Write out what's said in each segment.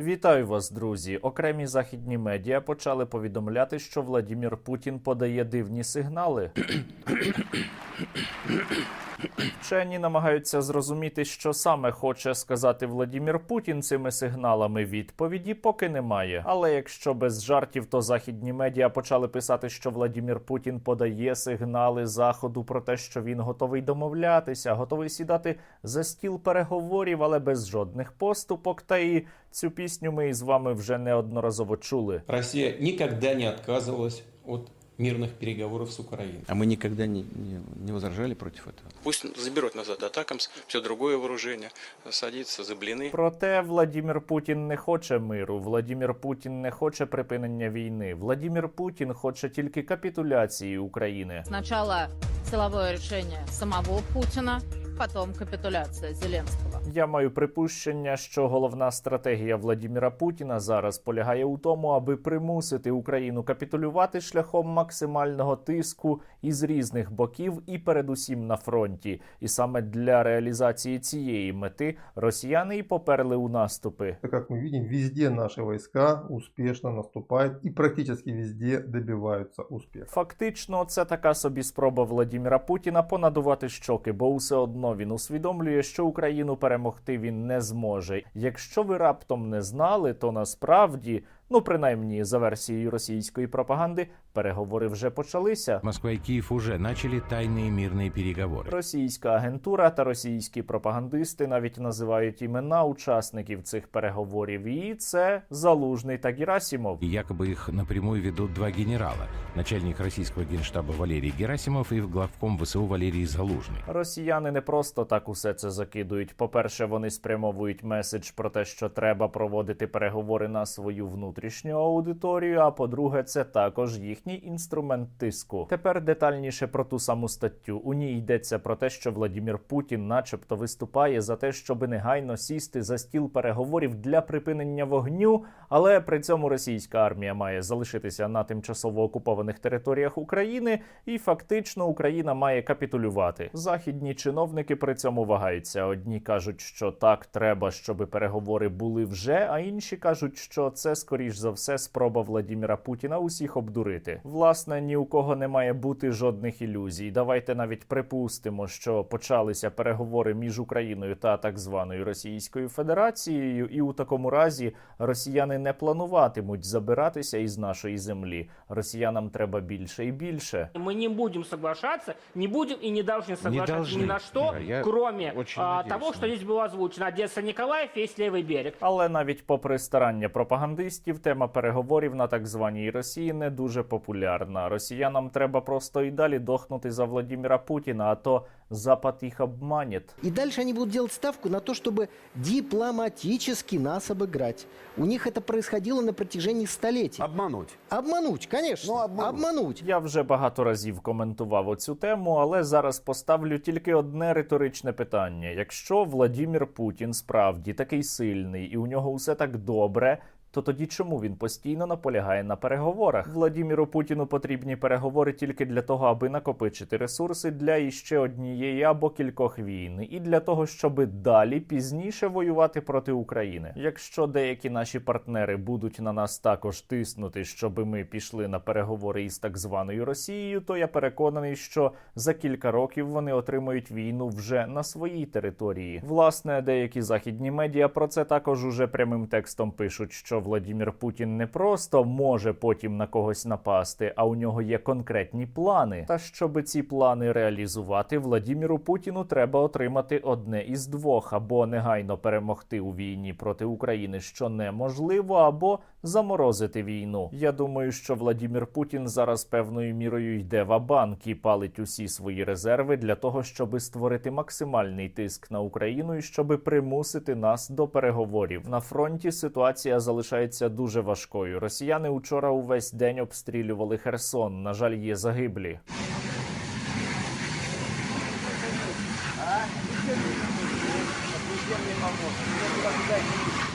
Вітаю вас, друзі. Окремі західні медіа почали повідомляти, що Владімір Путін подає дивні сигнали. Вчені намагаються зрозуміти, що саме хоче сказати Владімір Путін цими сигналами. Відповіді поки немає. Але якщо без жартів, то західні медіа почали писати, що Владімір Путін подає сигнали заходу про те, що він готовий домовлятися, готовий сідати за стіл переговорів, але без жодних поступок. Та і цю пісню ми із вами вже неодноразово чули. Россия никогда не отказывалась от мирных переговоров с Украиной. А мы никогда не, не, не возражали против этого. Пусть заберет назад Атакамс, все другое вооружение, садится за блины. Проте Владімір Путін не хоче миру. Владімір Путін не хоче припинення війни. Владімір Путін хоче тільки капітуляції України. Сначала силовое решение самого Путина, потом капитуляция Зеленского. Я маю припущення, що головна стратегія Владіміра Путіна зараз полягає у тому, аби примусити Україну капітулювати шляхом максимального тиску із різних боків і передусім на фронті. І саме для реалізації цієї мети росіяни і поперли у наступи. Так как мы видим, везде наши войска успешно наступают и практически везде добиваются успеха. Фактично, це така собі спроба Владіміра Путіна понадувати щоки, бо все одно він усвідомлює, що Україну перемогти він не зможе. Якщо ви раптом не знали, то насправді, ну принаймні за версією російської пропаганди, переговори вже почалися. Москва и Киев уже начали тайные мирные переговоры. Російська агентура та російські пропагандисти навіть називають імена учасників цих переговорів, і це Залужний та Герасімов. И якобы их напрямую ведут два генерала. Начальник российского генштаба Валерий Герасимов и главком ВСУ Валерий Залужный. Росіяни не просто так усе це закидують. По-перше, вони спрямовують меседж про те, що треба проводити переговори на свою внутрішню аудиторію. А по-друге, це також їхній інструмент тиску. Тепер детальніше про ту саму статтю. У ній йдеться про те, що Владімір Путін, начебто, виступає за те, щоб негайно сісти за стіл переговорів для припинення вогню, але при цьому російська армія має залишитися на тимчасово окупованих територіях України, і фактично Україна має капітулювати. Західні чиновники при цьому вагаються. Одні кажуть, що так треба, щоб переговори були вже, а інші кажуть, що це скоріш за все спроба Владіміра Путіна усіх обдурити. Власне, ні у кого не має бути жодних ілюзій. Давайте навіть припустимо, що почалися переговори між Україною та так званою Російською Федерацією, і у такому разі росіяни не плануватимуть забиратися із нашої землі. Росіянам треба більше і більше. Мы не будем соглашаться, не будем и не должны соглашаться должны. ни на что, Я кроме очень а, надеюсь того, на что здесь было озвучено. Одесса, Николаев, весь левый берег. Але навіть попри старання пропагандистів, тема переговорів на так званій Росії не дуже популярна. Росіянам треба просто і далі дохнути за Владіміра Путіна, а то Запад їх обманет. И дальше они будут делать ставку на то, чтобы дипломатически нас обыграть. У них это происходило на протяжении столетий. Обмануть. Обмануть, конечно. Ну, обмануть. обмануть. Я вже багато разів коментував оцю тему, але зараз поставлю тільки одне риторичне питання: якщо Владімір Путін справді такий сильний і у нього усе так добре. То тоді чому він постійно наполягає на переговорах? Владіміру Путіну потрібні переговори тільки для того, аби накопичити ресурси для іще однієї або кількох війн, і для того, щоб далі пізніше воювати проти України. Якщо деякі наші партнери будуть на нас також тиснути, щоб ми пішли на переговори із так званою Росією, то я переконаний, що за кілька років вони отримають війну вже на своїй території. Власне, деякі західні медіа про це також уже прямим текстом пишуть, що Владімір Путін не просто може потім на когось напасти, а у нього є конкретні плани. Та щоб ці плани реалізувати, Владіміру Путіну треба отримати одне із двох: або негайно перемогти у війні проти України, що неможливо, або заморозити війну. Я думаю, що Владімір Путін зараз певною мірою йде в банк і палить усі свої резерви для того, щоб створити максимальний тиск на Україну і щоб примусити нас до переговорів. На фронті ситуація залишається дуже важкою. Росіяни учора увесь день обстрілювали Херсон. На жаль, є загиблі.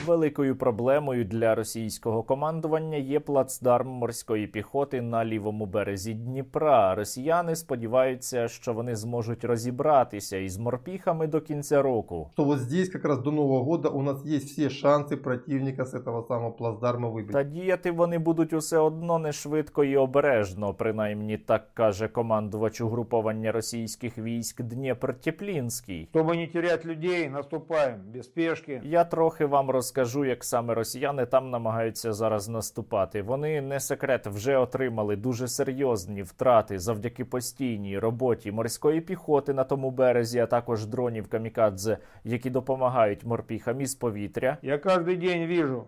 Великою проблемою для російського командування є плацдарм морської піхоти на лівому березі Дніпра. Росіяни сподіваються, що вони зможуть розібратися із морпіхами до кінця року. Что вот здесь как раз до Нового года у нас есть все шансы противника с этого самого плацдарма выбить. Та діяти вони будуть усе одно не швидко і обережно, принаймні так каже командувач угруповання російських військ Дніпр Теплінський. Чтобы не терять людей, наступаем без спешки. Я трохи вам розкажу, як саме росіяни там намагаються зараз наступати. Вони не секрет вже отримали дуже серйозні втрати завдяки постійній роботі морської піхоти на тому березі, а також дронів камікадзе, які допомагають морпіхам із повітря. Я кожен день віжу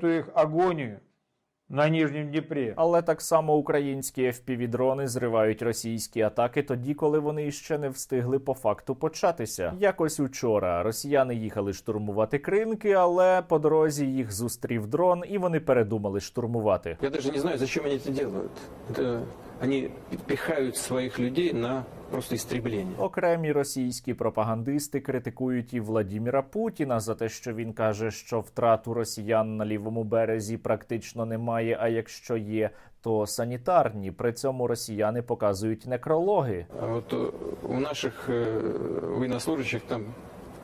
цю їх агонию на Ніжнім Дніпрі. Але так само українські FPV-дрони зривають російські атаки тоді, коли вони іще не встигли по факту початися. Якось учора росіяни їхали штурмувати кринки, але по дорозі їх зустрів дрон, і вони передумали штурмувати. Я навіть не знаю, за що мені це роблять. Это они пихают своих людей на просто истребление. Окремі російські пропагандисти критикують і Владіміра Путіна за те, що він каже, що втрат у росіян на лівому березі практично немає. А якщо є, то санітарні. При цьому росіяни показують некрологи. А вот э, у наших э, военнослужащих там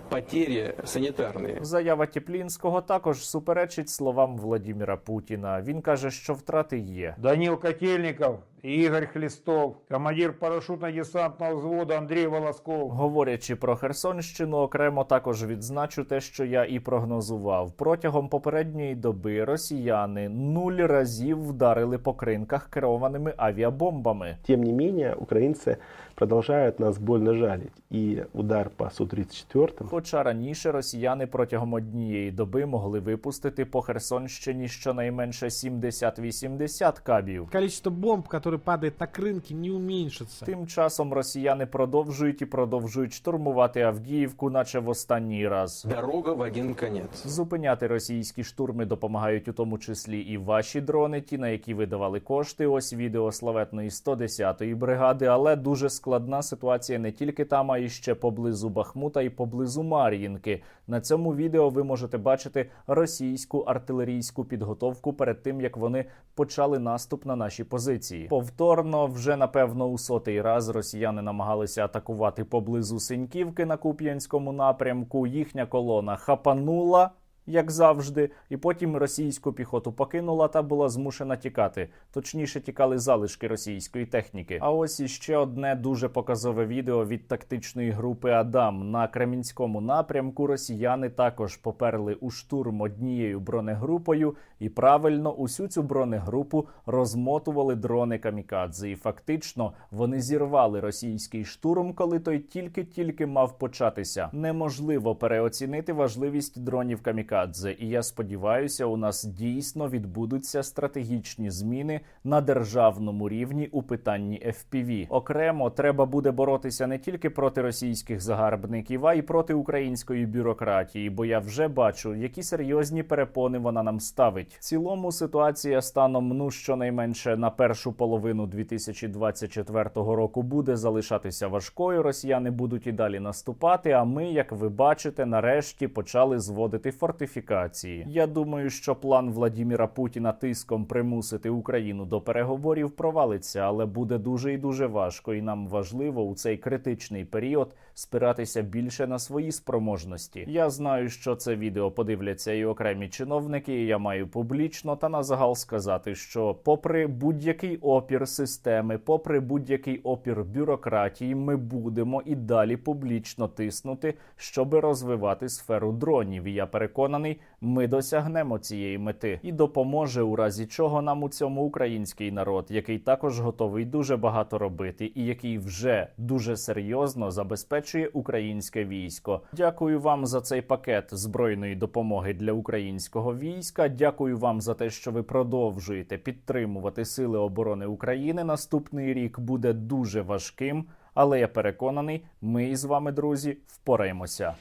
потери санитарные. Заява Теплінського також суперечить словам Владіміра Путіна. Він каже, що втрати є. Данил Котельников и Игорь Хлестов, командир парашютно-десантного взвода Андрей Волосков. Говорячи про Херсонщину, окремо також відзначу те, що я і прогнозував. Протягом попередньої доби росіяни нуль разів вдарили по кринках керованими авіабомбами. Тем не менее, украинцы продолжают нас больно жалить. И удар по Су-34 Хоча раніше росіяни протягом однієї доби могли випустити по Херсонщині щонайменше 70-80 кабів. Количество бомб, которые падают на рынке, не уменьшится. Тим часом росіяни продовжують і продовжують штурмувати Авдіївку, наче в останній раз. Дорога в один конец. Зупиняти російські штурми допомагають у тому числі і ваші дрони, ті на які ви давали кошти. Ось відео славетної 110-ї бригади. Але дуже складна ситуація не тільки там, а й ще поблизу Бахмута і поблизу Мар'їнки. На цьому відео ви можете бачити російську артилерійську підготовку перед тим, як вони почали наступ на наші позиції. Повторно, вже напевно у сотий раз росіяни намагалися атакувати поблизу Синьківки на Куп'янському напрямку. Їхня колона хапанула. Як завжди, і потім російську піхоту покинула та була змушена тікати. Точніше, тікали залишки російської техніки. А ось іще одне дуже показове відео від тактичної групи Адам на Кремінському напрямку. Росіяни також поперли у штурм однією бронегрупою, і правильно усю цю бронегрупу розмотували дрони камікадзе. І фактично вони зірвали російський штурм, коли той тільки-тільки мав початися. Неможливо переоцінити важливість дронів камікадзе. І я сподіваюся, у нас дійсно відбудуться стратегічні зміни на державному рівні у питанні FPV. Окремо треба буде боротися не тільки проти російських загарбників, а й проти української бюрократії. Бо я вже бачу, які серйозні перепони вона нам ставить. В цілому ситуація станом ну щонайменше на першу половину 2024 року буде залишатися важкою. Росіяни будуть і далі наступати. А ми, як ви бачите, нарешті почали зводити фортифікації. Я думаю, що план Владіміра Путіна тиском примусити Україну до переговорів провалиться, але буде дуже і дуже важко. І нам важливо у цей критичний період спиратися більше на свої спроможності. Я знаю, що це відео подивляться і окремі чиновники. і Я маю публічно та на загал сказати, що, попри будь-який опір системи, попри будь-який опір бюрократії, ми будемо і далі публічно тиснути, щоби розвивати сферу дронів. І я переконаний, ми досягнемо цієї мети і допоможе у разі чого нам у цьому український народ, який також готовий дуже багато робити, і який вже дуже серйозно забезпечує українське військо. Дякую вам за цей пакет збройної допомоги для українського війська. Дякую вам за те, що ви продовжуєте підтримувати сили оборони України. Наступний рік буде дуже важким, але я переконаний, ми із вами, друзі, впораємося.